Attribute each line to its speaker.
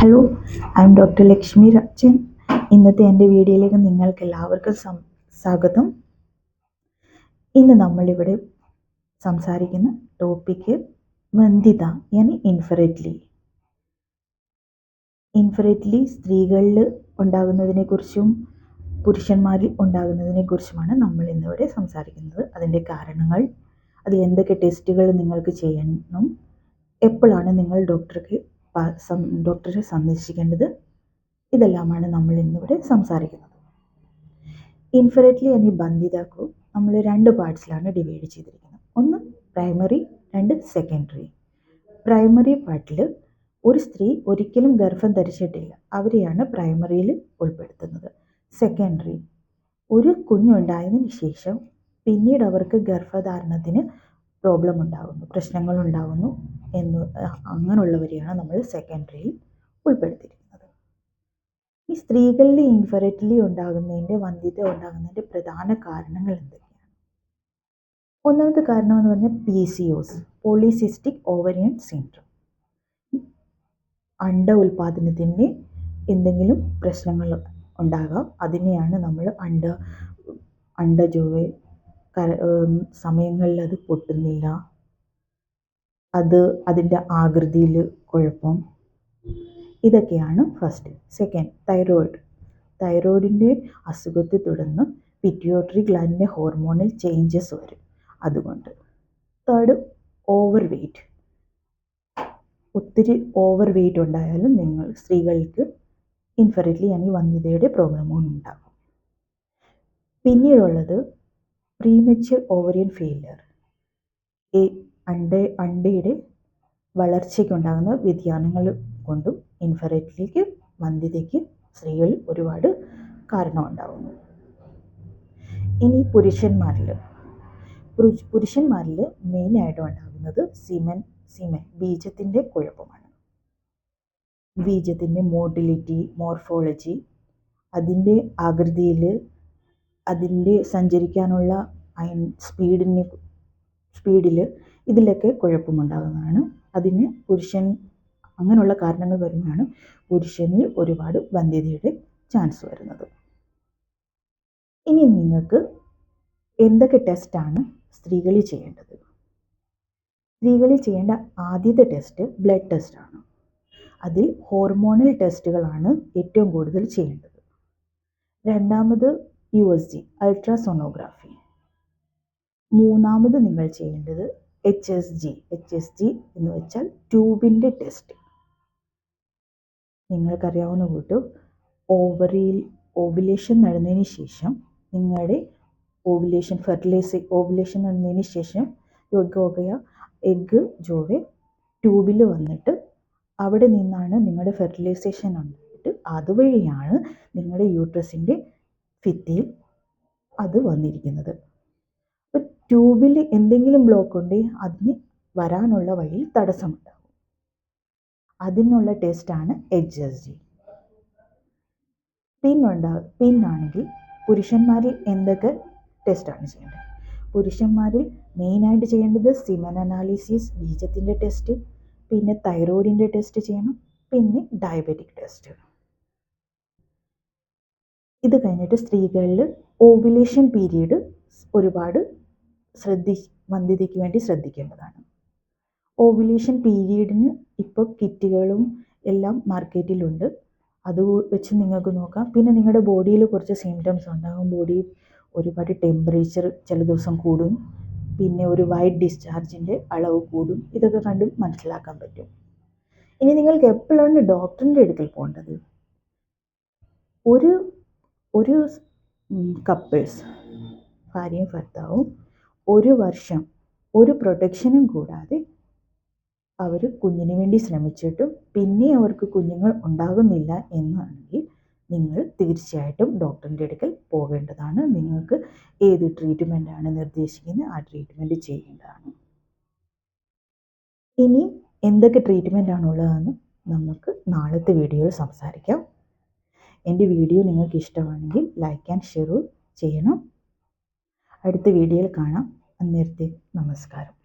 Speaker 1: Hello I am doctor Lakshmi Rajan ഇന്നത്തെ എന്റെ വീഡിയോയിലേക്ക് നിങ്ങൾക്ക് എല്ലാവർക്കും സ്വാഗതം. ഇന്ന് നമ്മളിവിടെ സംസാരിക്കുന്ന ടോപ്പിക്ക് വന്ധ്യത യാനി ഇൻഫറേറ്റ്ലി ഇൻഫറേറ്റ്ലി സ്ത്രീകളിൽ ഉണ്ടാകുന്നതിനെക്കുറിച്ചും പുരുഷന്മാരിൽ ഉണ്ടാകുന്നതിനെക്കുറിച്ചുമാണ് നമ്മൾ ഇന്നിവിടെ സംസാരിക്കുന്നത്. അതിന്റെ കാരണങ്ങൾ അതിൽ എന്തൊക്കെ ടെസ്റ്റുകൾ നിങ്ങൾക്ക് ചെയ്യണം എപ്പോഴാണ് നിങ്ങൾ ഡോക്ടർക്ക് ഡോക്ടറെ സന്ദർശിക്കേണ്ടത് ഇതെല്ലാമാണ് നമ്മൾ ഇന്നിവിടെ സംസാരിക്കുന്നത്. ഇൻഫെറേറ്റ്ലി എന്നീ ബന്ധിതാക്കു. നമ്മൾ രണ്ട് പാർട്സിലാണ് ഡിവൈഡ് ചെയ്തിരിക്കുന്നത്. ഒന്ന് പ്രൈമറി രണ്ട് സെക്കൻഡറി. പ്രൈമറി പാർട്ടിൽ ഒരു സ്ത്രീ ഒരിക്കലും ഗർഭം ധരിച്ചിട്ടില്ല. അവരെയാണ് പ്രൈമറിയിൽ ഉൾപ്പെടുത്തുന്നത്. സെക്കൻഡറി. ഒരു കുഞ്ഞുണ്ടായതിന് ശേഷം പിന്നീട് അവർക്ക് ഗർഭധാരണത്തിന് പ്രോബ്ലം ഉണ്ടാകുന്നു പ്രശ്നങ്ങൾ ഉണ്ടാകുന്നു എന്ന് അങ്ങനെയുള്ളവരെയാണ് നമ്മൾ സെക്കൻഡറിയിൽ ഉൾപ്പെടുത്തിയിരിക്കുന്നത്. ഈ സ്ത്രീകളിൽ ഇൻഫെറിറ്റിലി ഉണ്ടാകുന്നതിന്റെ വന്ധ്യത ഉണ്ടാകുന്നതിന്റെ പ്രധാന കാരണങ്ങൾ എന്തൊക്കെയാണ്? ഒന്നാമത്തെ കാരണം എന്ന് പറഞ്ഞാൽ P C O S polycystic ovarian syndrome അണ്ട ഉൽപാദനത്തിന്റെ എന്തെങ്കിലും പ്രശ്നങ്ങൾ ഉണ്ടാകാം അതിനെയാണ് നമ്മൾ അണ്ട അണ്ടജോവെ സമയങ്ങളിൽ അത് പൊട്ടുന്നില്ല അത് അതിന്റെ ആകൃതിയിൽ കുഴപ്പം. ഇതൊക്കെയാണ് ഫസ്റ്റ് സെക്കൻഡ് തൈറോയിഡ് തൈറോയിഡിന്റെ അസുഖത്തെ തുടർന്ന് പിറ്റ്യൂട്ടറി ഗ്ലാൻഡിന്റെ ഹോർമോണിൽ ചേഞ്ചസ് വരും. അതുകൊണ്ട് തേർഡ് ഓവർ വെയ്റ്റ് ഒത്തിരി ഓവർ വെയ്റ്റ് ഉണ്ടായാലും നിങ്ങൾ സ്ത്രീകൾക്ക് ഇൻഫെറിറ്റ്ലി അല്ലെങ്കിൽ വന്ധ്യതയുടെ പ്രോബ്ലമും ഉണ്ടാകും പിന്നീടുള്ളത് പ്രീമെച്ചർ ഓവറിയൻ ഫെയിലിയർ അണ്ട അണ്ടയുടെ വളർച്ചയ്ക്കുണ്ടാകുന്ന വ്യതിയാനങ്ങൾ കൊണ്ടും ഇൻഫെറിറ്റിലിക്ക് വന്ധ്യതയ്ക്ക് സ്ത്രീകളിൽ ഒരുപാട് കാരണമുണ്ടാകുന്നു ഇനി പുരുഷന്മാരിൽ പുരുഷന്മാരിൽ മെയിനായിട്ട് ഉണ്ടാകുന്നത് സിമൻ സിമൻ ബീജത്തിന്റെ കുഴപ്പമാണ്. ബീജത്തിന്റെ മോട്ടിലിറ്റി മോർഫോളജി അതിന്റെ ആകൃതിയിൽ അതിന്റെ സഞ്ചരിക്കാനുള്ള സ്പീഡിന് സ്പീഡിൽ ഇതിലൊക്കെ കുഴപ്പമുണ്ടാകുന്നതാണ്. അതിന് പുരുഷൻ അങ്ങനെയുള്ള കാരണങ്ങൾ വരുമ്പോഴാണ് പുരുഷനിൽ ഒരുപാട് വന്ധ്യതയുടെ ചാൻസ് വരുന്നത്. ഇനി നിങ്ങൾക്ക് എന്തൊക്കെ ടെസ്റ്റാണ് സ്ത്രീകളിൽ ചെയ്യേണ്ടത്? സ്ത്രീകളിൽ ചെയ്യേണ്ട ആദ്യത്തെ ടെസ്റ്റ് ബ്ലഡ് ടെസ്റ്റാണ് അതിൽ ഹോർമോണൽ ടെസ്റ്റുകളാണ് ഏറ്റവും കൂടുതൽ ചെയ്യേണ്ടത്. രണ്ടാമത് യു എസ് ജി അൾട്രാസോണോഗ്രാഫി മൂന്നാമത് നിങ്ങൾ ചെയ്യേണ്ടത് H S G H S G എന്ന് വെച്ചാൽ ട്യൂബിന്റെ ടെസ്റ്റ്. നിങ്ങൾക്കറിയാവുന്ന കൂട്ടും ഓവറിയിൽ ഓവുലേഷൻ നടന്നതിന് ശേഷം നിങ്ങളുടെ ഓവുലേഷൻ ഫെർട്ടിലൈസ് ഓവുലേഷൻ നടന്നതിന് ശേഷം യോഗ എഗ്ഗ് ജോവെ ട്യൂബിൽ വന്നിട്ട് അവിടെ നിന്നാണ് നിങ്ങളുടെ ഫെർട്ടിലൈസേഷൻ ഉണ്ടായിട്ട് അതുവഴിയാണ് നിങ്ങളുടെ യൂട്രസിന്റെ ഭിത്തിയിൽ അത് വന്നിരിക്കുന്നത്. ട്യൂബിൽ എന്തെങ്കിലും ബ്ലോക്ക് ഉണ്ടെങ്കിൽ അതിന് വരാനുള്ള വഴിയിൽ തടസ്സമുണ്ടാകും അതിനുള്ള ടെസ്റ്റാണ് എച്ച് എസ് ജി പിന്നുണ്ടാ പിന്നാണെങ്കിൽ പുരുഷന്മാരിൽ എന്തൊക്കെ ടെസ്റ്റാണ് ചെയ്യേണ്ടത്? പുരുഷന്മാരിൽ മെയിനായിട്ട് ചെയ്യേണ്ടത് സിമൻ അനാലിസിസ് ബീജത്തിന്റെ ടെസ്റ്റ് പിന്നെ തൈറോയിഡിന്റെ ടെസ്റ്റ് ചെയ്യണം പിന്നെ ഡയബറ്റിക് ടെസ്റ്റ് ഇത് കഴിഞ്ഞിട്ട് സ്ത്രീകളിൽ ഓവുലേഷൻ പീരീഡ് ഒരുപാട് ശ്രദ്ധി വന്ധ്യതയ്ക്ക് വേണ്ടി ശ്രദ്ധിക്കേണ്ടതാണ്. ഓവുലേഷൻ പീരീഡിന് ഇപ്പോൾ കിറ്റുകളും എല്ലാം മാർക്കറ്റിലുണ്ട്. അത് വെച്ച് നിങ്ങൾക്ക് നോക്കാം. പിന്നെ നിങ്ങളുടെ ബോഡിയിൽ കുറച്ച് സിംറ്റംസ് ഉണ്ടാകും ബോഡി ഒരുപാട് ടെമ്പറേച്ചർ ചില ദിവസം കൂടും. പിന്നെ ഒരു വൈറ്റ് ഡിസ്ചാർജിന്റെ അളവ് കൂടും. ഇതൊക്കെ കണ്ട് മനസ്സിലാക്കാൻ പറ്റും. ഇനി നിങ്ങൾക്ക് എപ്പോഴാണ് ഡോക്ടറിന്റെ അടുക്കൽ പോകേണ്ടത്? ഒരു ഒരു കപ്പിൾസ് ഭാര്യയും ഭർത്താവും ഒരു വർഷം ഒരു പ്രൊട്ടക്ഷനും കൂടാതെ അവർ കുഞ്ഞിന് വേണ്ടി ശ്രമിച്ചിട്ടും പിന്നെ അവർക്ക് കുഞ്ഞുങ്ങൾ ഉണ്ടാകുന്നില്ല എന്നാണെങ്കിൽ നിങ്ങൾ തീർച്ചയായിട്ടും ഡോക്ടറിന്റെ അടുക്കൽ പോകേണ്ടതാണ്. നിങ്ങൾക്ക് ഏത് ട്രീറ്റ്മെന്റാണ് നിർദ്ദേശിക്കുന്നത് ആ ട്രീറ്റ്മെന്റ് ചെയ്യേണ്ടതാണ്. ഇനി എന്തൊക്കെ ട്രീറ്റ്മെന്റ് ആണുള്ളതെന്ന് നമുക്ക് നാളത്തെ വീഡിയോയിൽ സംസാരിക്കാം. എന്റെ വീഡിയോ നിങ്ങൾക്ക് ഇഷ്ടമാണെങ്കിൽ ലൈക്ക് ആൻഡ് ഷെയർ ചെയ്യണം. അടുത്ത വീഡിയോയിൽ കാണാം. അന്നേരത്തെ നമസ്കാരം.